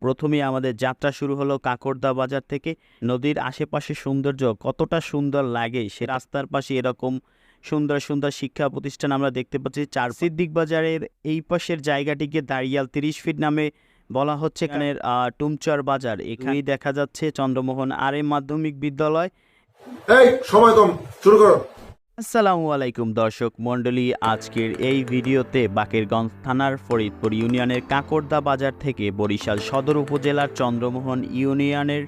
প্রথমেই আমাদের যাত্রা শুরু হলো কাকরদা বাজার থেকে। নদীর আশেপাশে সৌন্দর্য কতটা সুন্দর লাগে সে রাস্তার পাশে এরকম সুন্দর সুন্দর শিক্ষা প্রতিষ্ঠান আমরা দেখতে পাচ্ছি। চার সিদ্দিক বাজারের এই পাশের জায়গাটিকে দাঁড়িয়াল তিরিশ ফিট নামে বলা হচ্ছে। এখানে আহ, টুমচর বাজার। এখানেই দেখা যাচ্ছে চন্দ্রমোহন আর মাধ্যমিক বিদ্যালয়। এই সময় কম শুরু করো। আসসালামু আলাইকুম দর্শক মণ্ডলী, আজকের এই ভিডিওতে বাকেরগঞ্জ থানার ফরিদপুর ইউনিয়নের কাকরদা বাজার থেকে বরিশাল সদর উপজেলার চন্দ্রমোহন ইউনিয়নের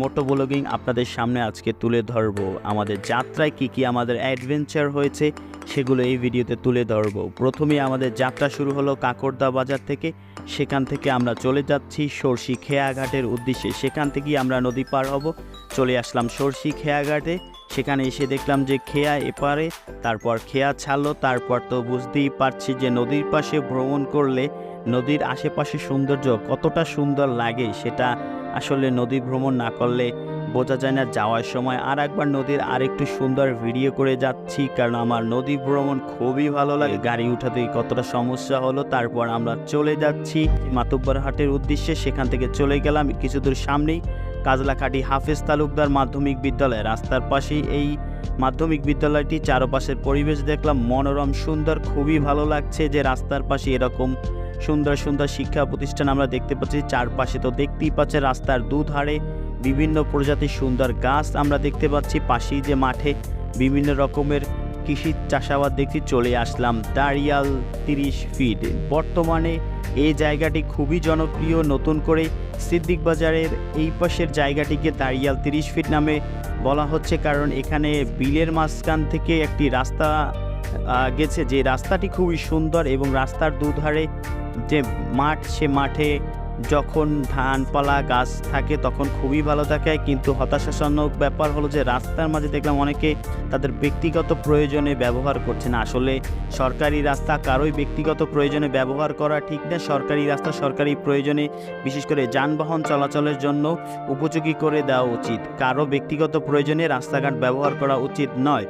মোটো ব্লগিং আপনাদের সামনে আজকে তুলে ধরব। আমাদের যাত্রায় কি কি আমাদের অ্যাডভেঞ্চার হয়েছে সেগুলো এই ভিডিওতে তুলে ধরব। প্রথমে আমাদের যাত্রা শুরু হলো কাকরদা বাজার থেকে, সেখান থেকে আমরা চলে যাচ্ছি সরষি খেয়াঘাটের উদ্দেশ্যে। সেখান থেকেই আমরা নদী পার হব, চলে আসলাম সরষি খেয়াঘাটে। সেখানে এসে দেখলাম যে খেয়া এপারে, তারপর খেয়া ছাড়লো, তারপর তো বুঝতেই পারছি যে নদীর পাশে ভ্রমণ করলে নদীর আশেপাশে সৌন্দর্য কতটা সুন্দর লাগে, সেটা আসলে নদী ভ্রমণ না করলে বোঝা যায় না, যাওয়ার সময় আর একবার নদীর আরেকটু সুন্দর ভিডিও করে যাচ্ছি, কারণ আমার নদী ভ্রমণ খুবই ভালো লাগে। গাড়ি উঠাতে কতটা সমস্যা হলো, তারপর আমরা চলে যাচ্ছি। মাতুব্বর হাটের উদ্দেশ্যে সেখান থেকে চলে গেলাম কিছু দূর সামনেই। কাজলাকাটি হাফেজ তালুকদার মাধ্যমিক বিদ্যালয়। রাস্তার পাশেই এই মাধ্যমিক বিদ্যালয়টি, চারপাশের পরিবেশ দেখলাম, মনোরম, সুন্দর, খুবই ভালো লাগছে যে রাস্তার পাশে এরকম সুন্দর সুন্দর শিক্ষা প্রতিষ্ঠান আমরা দেখতে পাচ্ছি। চারপাশে তো দেখতেই পাচ্ছে রাস্তার দুধারে বিভিন্ন প্রজাতির সুন্দর গাছ আমরা দেখতে পাচ্ছি। পাশেই যে মাঠে বিভিন্ন রকমের কৃষি চাষাবাদ দেখছি চলে আসলাম। দাঁড়িয়াল তিরিশ ফিট। বর্তমানে এই জায়গাটি খুবই জনপ্রিয়। নতুন করে সিদ্দিক বাজারের এই পাশের জায়গাটিকে দাঁড়িয়াল তিরিশ ফিট নামে বলা হচ্ছে। কারণ এখানে বিলের মাঝখান থেকে একটি রাস্তা গেছে। যে রাস্তাটি খুবই সুন্দর এবং রাস্তার দুধারে যে মাঠ, সে মাঠে যখন ধানপালা গাছ থাকে তখন খুবই ভালো থাকে কিন্তু হতাশাজনক ব্যাপার হলো যে রাস্তার মাঝে দেখলাম অনেকে তাদের ব্যক্তিগত প্রয়োজনে ব্যবহার করছে না। আসলে সরকারি রাস্তা কারোই ব্যক্তিগত প্রয়োজনে ব্যবহার করা ঠিক না। সরকারি রাস্তা সরকারি প্রয়োজনে বিশেষ করে যানবাহন চলাচলের জন্য উপযোগী করে দেওয়া উচিত। কারও ব্যক্তিগত প্রয়োজনে রাস্তাঘাট ব্যবহার করা উচিত নয়।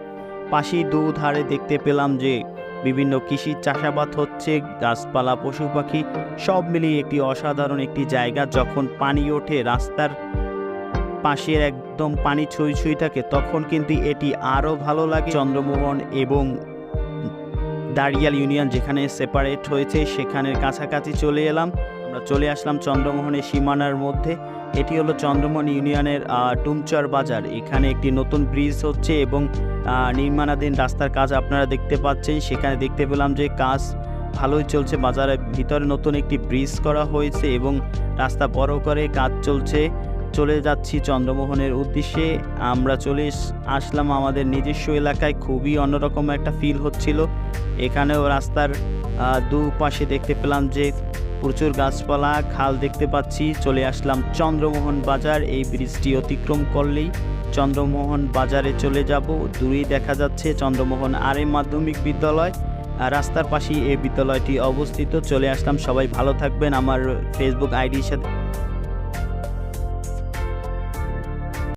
পাশেই দুধারে দেখতে পেলাম যে বিভিন্ন কৃষি চাষাবাদ হচ্ছে, গাছপালা, পশু পাখি, সব মিলিয়ে একটি অসাধারণ একটি জায়গা। যখন পানি ওঠে রাস্তার পাশের একদম পানি ছুঁই ছুঁই থাকে, তখন কিন্তু এটি আরও ভালো লাগে। চন্দ্রমোহন এবং দাঁড়িয়াল ইউনিয়ন যেখানে সেপারেট হয়েছে, সেখানের কাছাকাছি চলে এলাম। আমরা চলে আসলাম চন্দ্রমোহনের সীমানার মধ্যে। এটি হলো চন্দ্রমোহন ইউনিয়নের টুমচর বাজার। এখানে একটি নতুন ব্রিজ হচ্ছে এবং নির্মাণাধীন রাস্তার কাজ আপনারা দেখতে পাচ্ছেন। সেখানে দেখতে পেলাম যে কাজ ভালোই চলছে। বাজারের ভিতরে নতুন একটি ব্রিজ করা হয়েছে এবং রাস্তা বড় করে কাজ চলছে। চলে যাচ্ছি চন্দ্রমোহনের উদ্দেশ্যে। আমরা চলে আসলাম আমাদের নিজস্ব এলাকায়। খুবই অন্যরকম একটা ফিল হচ্ছিল। এখানেও রাস্তার দুপাশে দেখতে পেলাম যে প্রচুর গাছপালা, খাল দেখতে পাচ্ছি। চলে আসলাম চন্দ্রমোহন বাজার। এই ব্রিজটি অতিক্রম করলেই চন্দ্রমোহন বাজারে চলে যাব। দূরেই দেখা যাচ্ছে চন্দ্রমোহন আর মাধ্যমিক বিদ্যালয়। আর রাস্তার পাশেই এই বিদ্যালয়টি অবস্থিত। চলে আসলাম। সবাই ভালো থাকবেন। আমার ফেসবুক আইডির সাথে